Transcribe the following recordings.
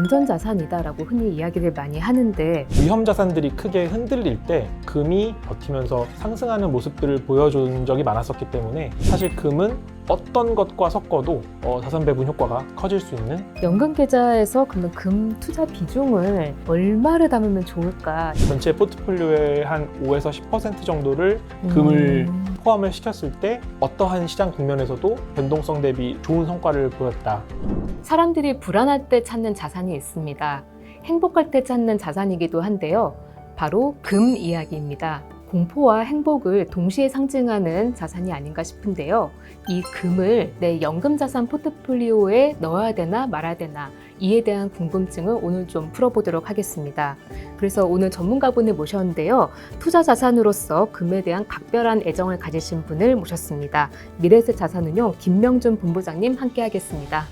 안전자산이다라고 흔히 이야기를 많이 하는데 위험 자산들이 크게 흔들릴 때 금이 버티면서 상승하는 모습들을 보여준 적이 많았었기 때문에 사실 금은 어떤 것과 섞어도 어, 자산 배분 효과가 커질 수 있는 연금 계좌에서 그러면 금 투자 비중을 얼마를 담으면 좋을까? 전체 포트폴리오의 한 5에서 10% 정도를 금을 음, 포함을 시켰을 때 어떠한 시장 국면에서도 변동성 대비 좋은 성과를 보였다. 사람들이 불안할 때 찾는 자산이 있습니다. 행복할 때 찾는 자산이기도 한데요. 바로 금 이야기입니다. 공포와 행복을 동시에 상징하는 자산이 아닌가 싶은데요. 이 금을 내 연금 자산 포트폴리오에 넣어야 되나 말아야 되나 이에 대한 궁금증을 오늘 좀 풀어보도록 하겠습니다. 그래서 오늘 전문가분을 모셨는데요. 투자 자산으로서 금에 대한 각별한 애정을 가지신 분을 모셨습니다. 미래세 자산운용 김명준 본부장님 함께하겠습니다.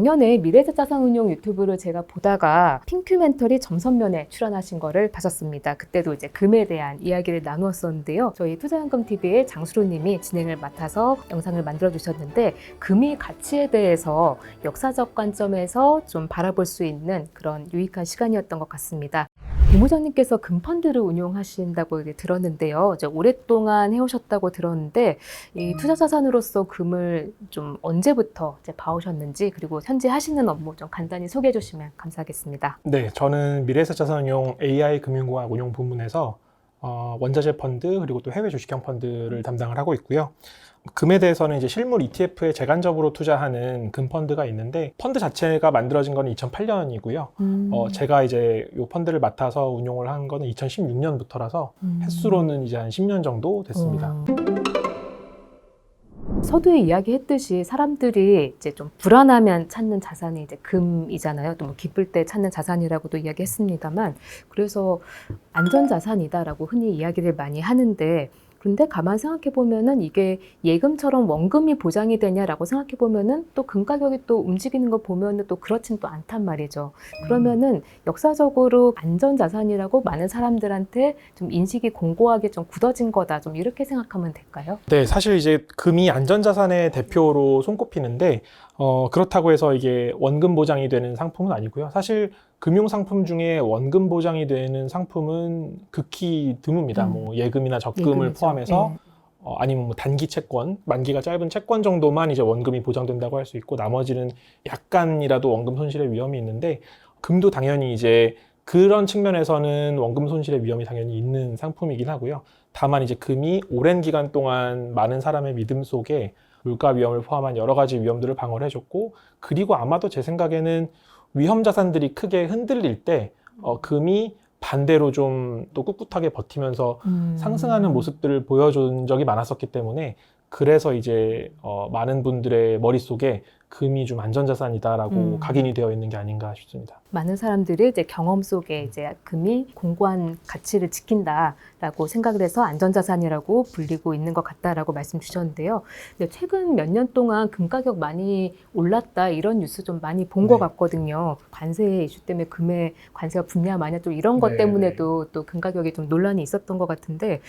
작년에 미래세 자산운용 유튜브를 제가 보다가 핑큐멘터리 점선면에 출연하신 거를 봤었습니다. 그때도 이제 금에 대한 이야기를 나누었었는데요. 저희 투자연금 TV의 장수로님이 진행을 맡아서 영상을 만들어 주셨는데 금이 가치에 대해서 역사적 관점에서 좀 바라볼 수 있는 그런 유익한 시간이었던 것 같습니다. 고무장님께서 금펀드를 운용하신다고 들었는데요. 이제 오랫동안 해오셨다고 들었는데 이 투자 자산으로서 금을 좀 언제부터 이제 봐오셨는지 그리고 현재 하시는 업무 좀 간단히 소개해 주시면 감사하겠습니다. 네, 저는 미래에셋 자산운용 AI 금융공학 운용 부문에서 어, 원자재 펀드 그리고 또 해외 주식형 펀드를 담당을 하고 있고요. 금에 대해서는 이제 실물 ETF에 재간접으로 투자하는 금 펀드가 있는데 펀드 자체가 만들어진 건 2008년이고요. 음. 어, 제가 이제 이 펀드를 맡아서 운용을 한 거는 2016년부터라서 음. 횟수로는 이제 한 10년 정도 됐습니다. 어. 서두에 이야기했듯이 사람들이 이제 좀 불안하면 찾는 자산이 이제 금이잖아요. 또 뭐 기쁠 때 찾는 자산이라고도 이야기했습니다만 그래서 안전 자산이다라고 흔히 이야기를 많이 하는데 그런데 가만 생각해 보면은 이게 예금처럼 원금이 보장이 되냐라고 생각해 보면은 또 금 가격이 또 움직이는 거 보면은 또 그렇진 또 않단 말이죠. 그러면은 역사적으로 안전 자산이라고 많은 사람들한테 좀 인식이 공고하게 좀 굳어진 거다. 좀 이렇게 생각하면 될까요? 네, 사실 이제 금이 안전 자산의 대표로 손꼽히는데 어, 그렇다고 해서 이게 원금 보장이 되는 상품은 아니고요. 사실 금융 상품 중에 원금 보장이 되는 상품은 극히 드뭅니다. 음. 뭐 예금이나 적금을 예금이죠. 포함해서 예. 어, 아니면 뭐 단기 채권, 만기가 짧은 채권 정도만 이제 원금이 보장된다고 할 수 있고 나머지는 약간이라도 원금 손실의 위험이 있는데 금도 당연히 이제 그런 측면에서는 원금 손실의 위험이 당연히 있는 상품이긴 하고요. 다만 이제 금이 오랜 기간 동안 많은 사람의 믿음 속에 물가 위험을 포함한 여러 가지 위험들을 방어를 해줬고 그리고 아마도 제 생각에는 위험 자산들이 크게 흔들릴 때 어, 금이 반대로 좀 또 꿋꿋하게 버티면서 음. 상승하는 모습들을 보여준 적이 많았었기 때문에 그래서 이제 어, 많은 분들의 머릿속에 금이 좀 안전자산이다라고 음. 각인이 되어 있는 게 아닌가 싶습니다. 많은 사람들이 이제 경험 속에 이제 금이 공고한 가치를 지킨다라고 생각을 해서 안전자산이라고 불리고 있는 것 같다라고 말씀 주셨는데요. 근데 최근 몇 년 동안 금 가격 많이 올랐다 이런 뉴스 좀 많이 본것 네. 같거든요. 관세 이슈 때문에 금에 관세가 분야 마냐 좀 이런 것 네, 때문에도 또 금 가격이 좀 논란이 있었던 것 같은데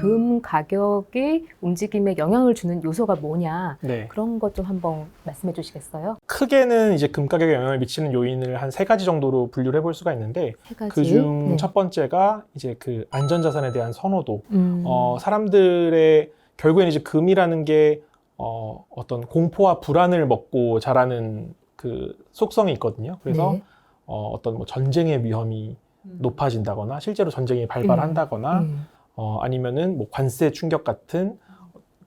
금 가격이 움직임에 영향을 주는 요소가 뭐냐 네. 그런 것 좀 한번 말씀해 주시 겠어요? 크게는 이제 금 가격에 영향을 미치는 요인을 한 세 가지 정도로 분류를 해볼 수가 있는데 세 가지. 그중 네. 첫 번째가 이제 그 안전자산에 대한 선호도. 음. 어, 사람들의 결국에는 이제 금이라는 게 어, 어떤 공포와 불안을 먹고 자라는 그 속성이 있거든요. 그래서 네. 어, 어떤 뭐 전쟁의 위험이 높아진다거나 실제로 전쟁이 발발한다거나 음. 어, 아니면은 뭐 관세 충격 같은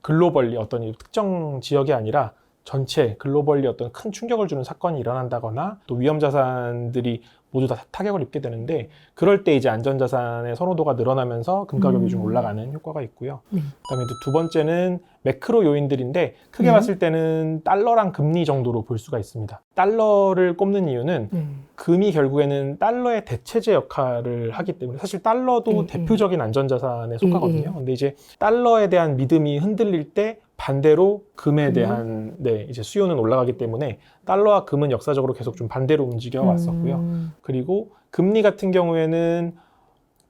글로벌리 어떤 이 특정 지역이 아니라 전체 글로벌리 어떤 큰 충격을 주는 사건이 일어난다거나 또 위험 자산들이 모두 다 타격을 입게 되는데 그럴 때 이제 안전자산의 선호도가 늘어나면서 금 가격이 음. 좀 올라가는 효과가 있고요. 네. 그다음에 또두 번째는 매크로 요인들인데 크게 네. 봤을 때는 달러랑 금리 정도로 볼 수가 있습니다. 달러를 꼽는 이유는 음. 금이 결국에는 달러의 대체제 역할을 하기 때문에 사실 달러도 음, 대표적인 안전자산에 속하거든요. 음. 근데 이제 달러에 대한 믿음이 흔들릴 때 반대로 금에 음. 대한 네, 이제 수요는 올라가기 때문에 달러와 금은 역사적으로 계속 좀 반대로 움직여 왔었고요. 음. 그리고 금리 같은 경우에는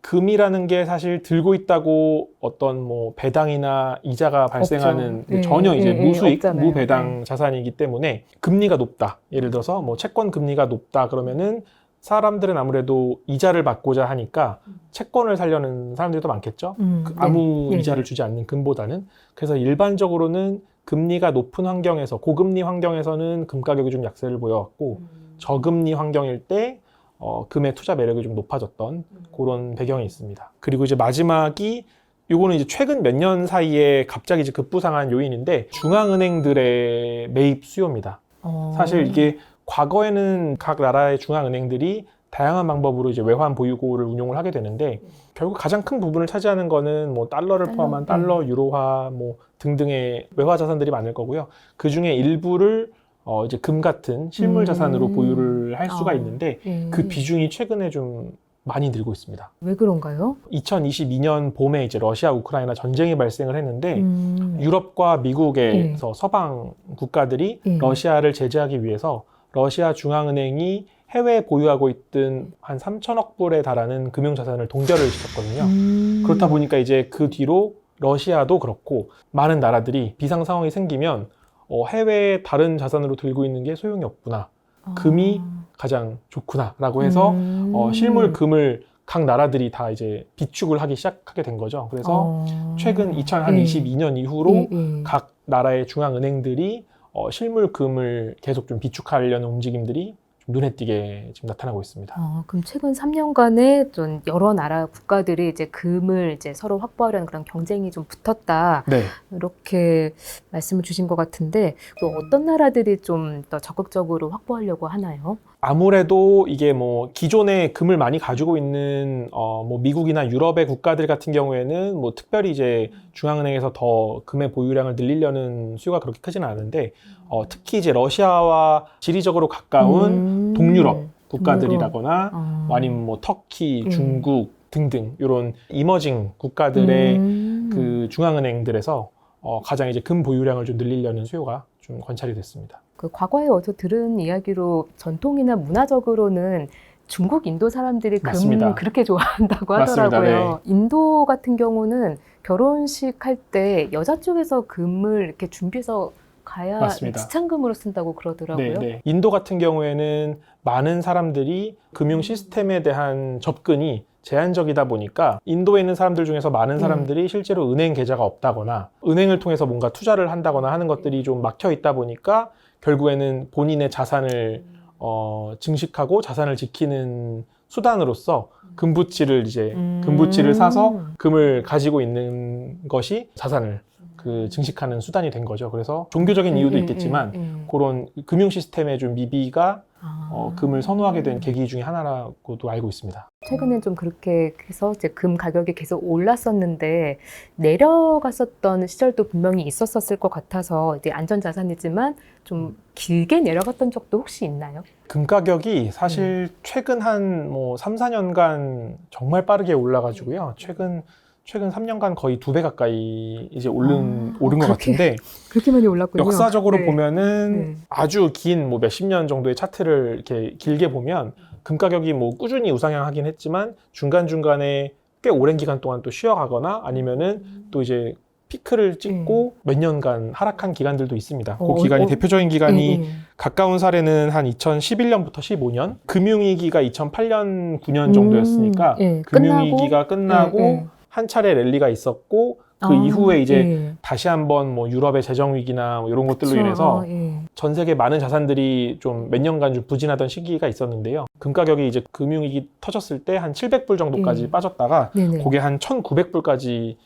금이라는 게 사실 들고 있다고 어떤 뭐 배당이나 이자가 발생하는 네, 전혀 이제 네, 무수익, 없잖아요. 무배당 자산이기 때문에 금리가 높다. 예를 들어서 뭐 채권 금리가 높다 그러면은 사람들은 아무래도 이자를 받고자 하니까 채권을 살려는 사람들도 많겠죠. 음, 그 네. 아무 네. 이자를 주지 않는 금보다는 그래서 일반적으로는 금리가 높은 환경에서 고금리 환경에서는 금 가격이 좀 약세를 보여왔고 음. 저금리 환경일 때 어, 금의 투자 매력이 좀 높아졌던 그런 배경이 있습니다. 그리고 이제 마지막이 요거는 이제 최근 몇 년 사이에 갑자기 이제 급부상한 요인인데 중앙은행들의 매입 수요입니다. 어. 사실 이게 과거에는 각 나라의 중앙은행들이 다양한 방법으로 이제 외환 보유고를 운용을 하게 되는데 결국 가장 큰 부분을 차지하는 거는 뭐 달러를 달러, 포함한 네. 달러, 유로화 뭐 등등의 외화 자산들이 많을 거고요. 그 중에 일부를 어 이제 금 같은 실물 자산으로 음. 보유를 할 수가 아. 있는데 예. 그 비중이 최근에 좀 많이 늘고 있습니다. 왜 그런가요? 2022년 봄에 이제 러시아 우크라이나 전쟁이 발생을 했는데 음. 유럽과 미국에서 서방 국가들이 예. 러시아를 제재하기 위해서 러시아 중앙은행이 해외에 보유하고 있던 한 3천억 불에 달하는 금융 자산을 동결을 시켰거든요. 음. 그렇다 보니까 이제 그 뒤로 러시아도 그렇고 많은 나라들이 비상 상황이 생기면 어, 해외의 다른 자산으로 들고 있는 게 소용이 없구나. 금이 아. 가장 좋구나라고 해서 음. 어, 실물 금을 각 나라들이 다 이제 비축을 하기 시작하게 된 거죠. 그래서 어. 최근 2022년 이후로 예, 예. 각 나라의 중앙은행들이 어, 실물 금을 계속 좀 비축하려는 움직임들이 좀 눈에 띄게 지금 나타나고 있습니다. 어, 그럼 최근 3년간에 좀 여러 나라 국가들이 이제 금을 이제 서로 확보하려는 그런 경쟁이 좀 붙었다 네. 이렇게 말씀을 주신 것 같은데 또 어떤 나라들이 좀 더 적극적으로 확보하려고 하나요? 아무래도 이게 뭐 기존에 금을 많이 가지고 있는 어, 뭐 미국이나 유럽의 국가들 같은 경우에는 뭐 특별히 이제 중앙은행에서 더 금의 보유량을 늘리려는 수요가 그렇게 크지는 않은데 어, 특히 이제 러시아와 지리적으로 가까운 음. 동유럽 국가들이라거나 어. 아니면 뭐 터키, 음. 중국 등등 이런 이머징 국가들의 음. 그 중앙은행들에서 어, 가장 이제 금 보유량을 좀 늘리려는 수요가 좀 관찰이 됐습니다. 그 과거에 어디서 들은 이야기로 전통이나 문화적으로는 중국, 인도 사람들이 금 맞습니다. 그렇게 좋아한다고. 하더라고요. 인도 같은 경우는 결혼식 할 때 여자 쪽에서 금을 이렇게 준비해서 가야 맞습니다. 지창금으로 쓴다고 그러더라고요. 네, 네. 인도 같은 경우에는 많은 사람들이 금융 시스템에 대한 접근이 제한적이다 보니까 인도에 있는 사람들 중에서 많은 음. 사람들이 실제로 은행 계좌가 없다거나 은행을 통해서 뭔가 투자를 한다거나 하는 것들이 좀 막혀 있다 보니까 결국에는 본인의 자산을 어, 증식하고 자산을 지키는 수단으로서 금부치를 이제 음. 금부치를 사서 금을 가지고 있는 것이 자산을 그 증식하는 수단이 된 거죠. 그래서 종교적인 이유도 음, 있겠지만 음, 음. 그런 금융 시스템의 좀 미비가 아. 어, 금을 선호하게 된 계기 중에 하나라고도 알고 있습니다. 최근에 좀 그렇게 해서 이제 금 가격이 계속 올랐었는데 내려갔었던 시절도 분명히 있었었을 것 같아서 이제 안전 자산이지만 좀 길게 내려갔던 적도 혹시 있나요? 금 가격이 사실 음. 최근 한 뭐 3, 4년간 정말 빠르게 올라가지고요. 최근 최근 3년간 거의 두 배 가까이 이제 오른 아, 오른 것 그렇게 같은데 그렇게 많이 올랐군요. 역사적으로 네. 보면은 네. 아주 긴 뭐 몇십 년 정도의 차트를 이렇게 길게 보면 금 가격이 뭐 꾸준히 우상향하긴 했지만 중간 중간에 꽤 오랜 기간 동안 또 쉬어가거나 아니면은 또 이제 피크를 찍고 몇 년간 하락한 기간들도 있습니다. 음. 어, 그 기간이 어, 대표적인 기간이 네, 네. 가까운 사례는 한 2011년부터 15년, 금융위기가 2008년 9년 정도였으니까 음, 예, 금융위기가 끝나고 예, 예. 한 차례 랠리가 있었고 그 아, 이후에 이제 예. 다시 한번 뭐 유럽의 재정 위기나 뭐 이런 것들로 그쵸. 인해서 아, 예. 전 세계 많은 자산들이 좀 몇 년간 좀 부진하던 시기가 있었는데요. 금 가격이 이제 금융 위기 터졌을 때 한 700불 정도까지 예. 빠졌다가 네네. 그게 한 1,900불까지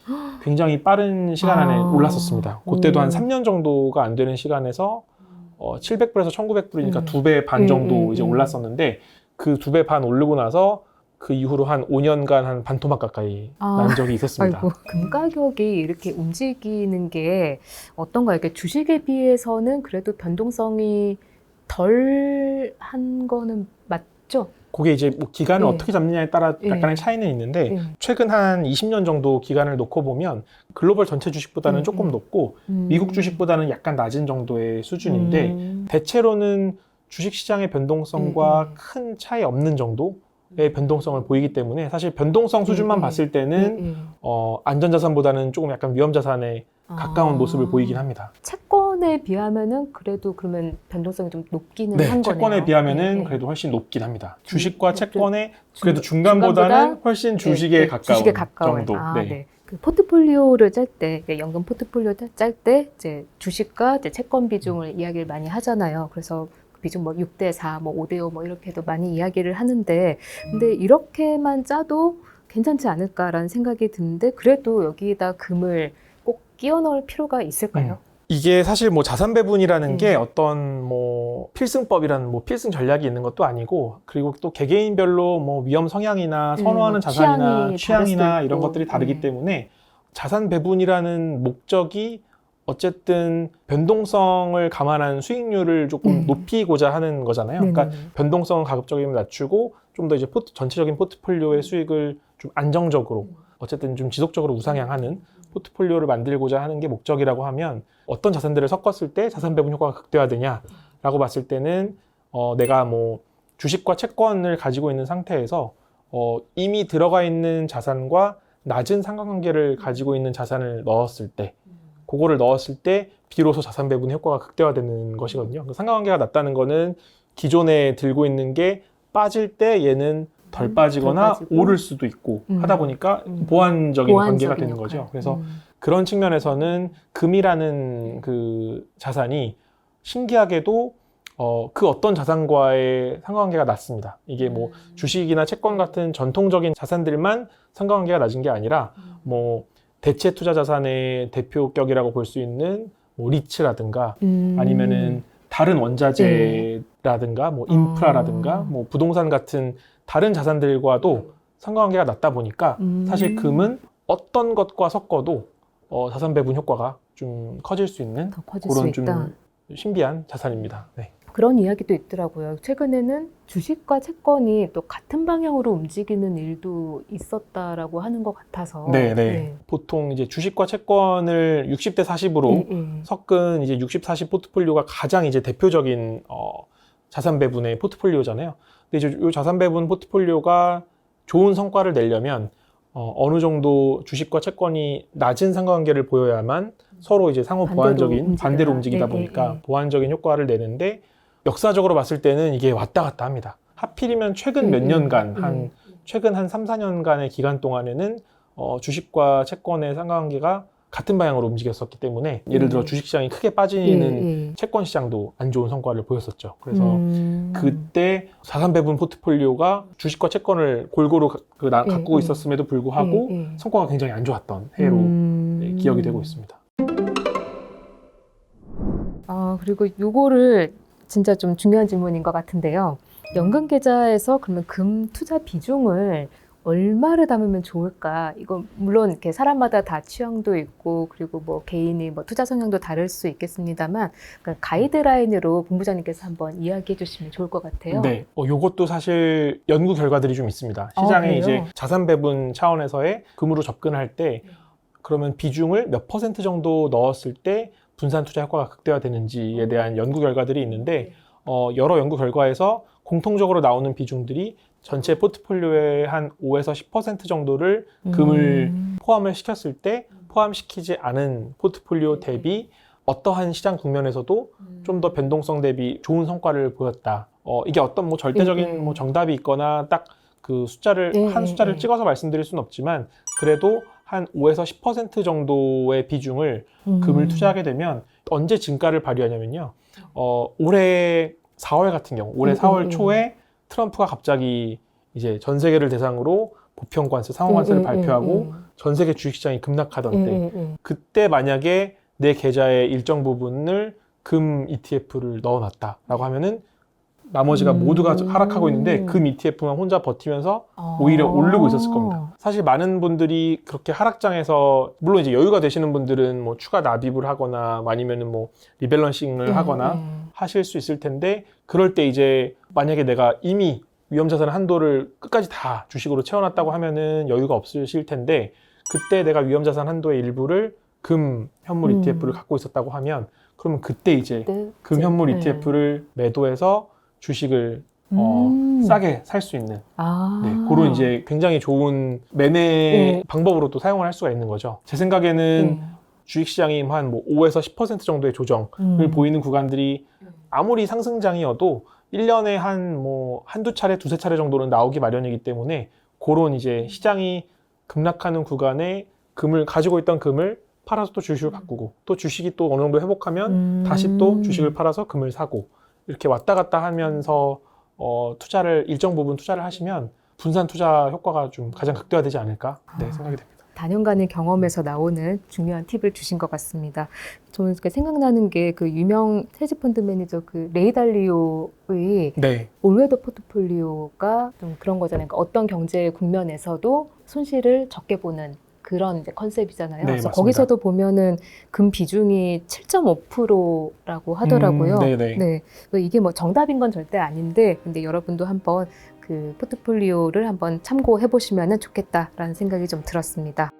굉장히 빠른 시간 안에 아. 올랐었습니다. 그때도 오. 한 3년 정도가 안 되는 시간에서 어, 700불에서 1,900불이니까 음. 두배반 음, 정도 음, 이제 음. 올랐었는데 그 두 배 반 오르고 나서 그 이후로 한 5년간 한 반토막 가까이 아. 난 적이 있었습니다. 아이고, 금 가격이 이렇게 움직이는 게 어떤가요? 이렇게 주식에 비해서는 그래도 변동성이 덜한 거는 맞죠? 그게 이제 뭐 기간을 예. 어떻게 잡느냐에 따라 예. 약간의 차이는 있는데 예. 최근 한 20년 정도 기간을 놓고 보면 글로벌 전체 주식보다는 음, 조금 음. 높고 음. 미국 주식보다는 약간 낮은 정도의 수준인데 음. 대체로는 주식 시장의 변동성과 음, 음. 큰 차이 없는 정도 변동성을 보이기 때문에 사실 변동성 수준만 음, 음. 봤을 때는 예, 예. 어, 안전자산보다는 조금 약간 위험자산에 가까운 아. 모습을 보이긴 합니다. 채권에 비하면은 그래도 그러면 변동성이 좀 높기는 네, 한 거네요. 채권에 비하면은 예, 예. 그래도 훨씬 높긴 합니다. 중- 주식과 중- 채권의 중- 그래도 중간보다는 중간보다 훨씬 주식에 네, 가까운 주식에. 정도. 아, 네. 네. 그 포트폴리오를 짤 때, 이제 연금 포트폴리오 짤 때 이제 주식과 이제 채권 비중을 음. 이야기를 많이 하잖아요. 그래서 그 비중 뭐 6대 4, 뭐 5대 5 뭐 이렇게도 많이 이야기를 하는데 근데 이렇게만 짜도 괜찮지 않을까라는 생각이 드는데 그래도 여기에다 금을 꼭 끼워 넣을 필요가 있을까요? 이게 사실 뭐 자산 배분이라는 음. 게 어떤 뭐 필승법이라는 뭐 필승 전략이 있는 것도 아니고 그리고 또 개개인별로 뭐 위험 성향이나 음, 선호하는 뭐 자산이나 취향이 수도 이런. 것들이 다르기 네. 때문에 자산 배분이라는 목적이 어쨌든 변동성을 감안한 수익률을 조금 음. 높이고자 하는 거잖아요. 그러니까 네네네. 변동성을 가급적이면 낮추고 좀 더 이제 포트- 전체적인 포트폴리오의 수익을 좀 안정적으로 어쨌든 좀 지속적으로 우상향하는 포트폴리오를 만들고자 하는 게 목적이라고 하면 어떤 자산들을 섞었을 때 자산 배분 효과가 극대화되냐라고 봤을 때는 어, 내가 뭐 주식과 채권을 가지고 있는 상태에서 어, 이미 들어가 있는 자산과 낮은 상관관계를 가지고 있는 자산을 넣었을 때 그거를 넣었을 때 비로소 자산 배분 효과가 극대화되는 것이거든요. 그 상관관계가 낮다는 거는 기존에 들고 있는 게 빠질 때 얘는 덜 음, 빠지거나 덜. 오를 수도 있고 음. 하다 보니까 음. 보완적인 관계가 보완적인 되는 역할. 거죠. 그래서 음. 그런 측면에서는 금이라는 그 자산이 신기하게도 어, 그 어떤 자산과의 상관관계가 낮습니다. 이게 뭐 음. 주식이나 채권 같은 전통적인 자산들만 상관관계가 낮은 게 아니라 음. 뭐 대체 투자 자산의 대표격이라고 볼 수 있는 뭐 리츠라든가 음. 아니면은 다른 원자재라든가 뭐 인프라라든가 아. 뭐 부동산 같은 다른 자산들과도 상관관계가 낮다 보니까 음. 사실 금은 어떤 것과 섞어도 어, 자산 배분 효과가 좀 커질 수 있는 더 커질 그런 수 좀. 신비한 자산입니다. 네. 그런 이야기도 있더라고요. 최근에는 주식과 채권이 또 같은 방향으로 움직이는 일도 있었다라고 하는 것 같아서. 네, 네. 보통 이제 주식과 채권을 60대 40으로 네, 네. 섞은 이제 60, 40 포트폴리오가 가장 이제 대표적인 어, 자산 배분의 포트폴리오잖아요. 근데 이제 이 자산 배분 포트폴리오가 좋은 성과를 내려면 어, 느 정도 주식과 채권이 낮은 상관관계를 보여야만 서로 이제 상호 보완적인. 반대로 움직이다 네, 보니까 네, 네. 보완적인 효과를 내는데 역사적으로 봤을 때는 이게 왔다 갔다 합니다. 하필이면 최근 몇 음, 년간 음, 한 음. 최근 한 3, 4년간의 기간 동안에는 어, 주식과 채권의 상관관계가 같은 방향으로 움직였었기 때문에 예를 들어 음. 주식 시장이 크게 빠지는 예, 예. 채권 시장도 안 좋은 성과를 보였었죠. 그래서 음. 그때 자산 배분 포트폴리오가 주식과 채권을 골고루 가- 그 나- 예, 갖고 예. 있었음에도 불구하고 예, 예. 성과가 굉장히 안 좋았던 해로 음. 네, 기억이 되고 있습니다. 아, 그리고 요거를 진짜 좀 중요한 질문인 것 같은데요. 연금 계좌에서 그러면 금 투자 비중을 얼마를 담으면 좋을까? 이건 물론 이렇게 사람마다 다 취향도 있고 그리고 뭐 개인이 뭐 투자 성향도 다를 수 있겠습니다만 그 가이드라인으로 본부장님께서 한번 이야기해 주시면 좋을 것 같아요. 네, 어, 요것도 사실 연구 결과들이 좀 있습니다. 시장에 그래요? 이제 자산 배분 차원에서의 금으로 접근할 때 그러면 비중을 몇 퍼센트 정도 넣었을 때 분산 투자 효과가 극대화되는지에 대한 연구 결과들이 있는데 어, 여러 연구 결과에서 공통적으로 나오는 비중들이 전체 포트폴리오의 한 5에서 10% 정도를 금을 음. 포함을 시켰을 때 포함시키지 않은 포트폴리오 대비 어떠한 시장 국면에서도 좀더 변동성 대비 좋은 성과를 보였다. 어, 이게 어떤 뭐 절대적인 음, 음. 뭐 정답이 있거나 딱 그 숫자를 네, 한 네, 숫자를 네. 찍어서 말씀드릴 수는 없지만 그래도 한 5에서 10% 정도의 비중을 금을 음. 투자하게 되면 언제 진가를 발휘하냐면요. 어, 올해 4월 같은 경우, 올해 음, 4월 음, 음. 초에 트럼프가 갑자기 이제 전 세계를 대상으로 보편 관세, 상호 관세를 음, 음, 발표하고 음, 전 세계 주식시장이 급락하던 음, 때 음, 음. 그때 만약에 내 계좌의 일정 부분을 금 ETF를 넣어놨다라고 하면은 나머지가 음. 모두가 하락하고 있는데 금 ETF만 혼자 버티면서 아. 오히려 오르고 있었을 겁니다. 사실 많은 분들이 그렇게 하락장에서 물론 이제 여유가 되시는 분들은 뭐 추가 납입을 하거나 아니면은 뭐 리밸런싱을 네, 하거나 네. 하실 수 있을 텐데 그럴 때 이제 만약에 내가 이미 위험자산 한도를 끝까지 다 주식으로 채워놨다고 하면은 여유가 없으실 텐데 그때 내가 위험자산 한도의 일부를 금 현물 음. ETF를 갖고 있었다고 하면 그러면 그때 이제 네, 금 현물 네. ETF를 매도해서 주식을 어, 음. 싸게 살 수 있는 아. 네, 그런 이제 굉장히 좋은 매매 네. 방법으로 또 사용을 할 수가 있는 거죠. 제 생각에는 네. 주식시장이 한뭐 5에서 10% 정도의 조정을 음. 보이는 구간들이 아무리 상승장이어도 1년에 한 뭐 한두 차례, 두세 차례 정도는 나오기 마련이기 때문에 그런 이제 시장이 급락하는 구간에 금을 가지고 있던 금을 팔아서 또 주식을 바꾸고 또 주식이 또 어느 정도 회복하면 음. 다시 또 주식을 팔아서 금을 사고 이렇게 왔다 갔다 하면서 어, 투자를 일정 부분 투자를 하시면 분산 투자 효과가 좀 가장 극대화되지 않을까 네, 아. 생각이 됩니다. 단연간의 경험에서 나오는 중요한 팁을 주신 것 같습니다. 저는 생각나는 게 그 유명 헤지펀드 매니저 그 레이 달리오의 네, 올웨더 포트폴리오가 좀 그런 거잖아요. 그러니까 어떤 경제 국면에서도 손실을 적게 보는 그런 이제 컨셉이잖아요. 네, 그래서 맞습니다. 거기서도 보면은 금 비중이 7.5%라고 하더라고요. 음, 네네. 네. 그래서 이게 뭐 정답인 건 절대 아닌데, 근데 여러분도 한번 그 포트폴리오를 한번 참고해 보시면 좋겠다라는 생각이 좀 들었습니다.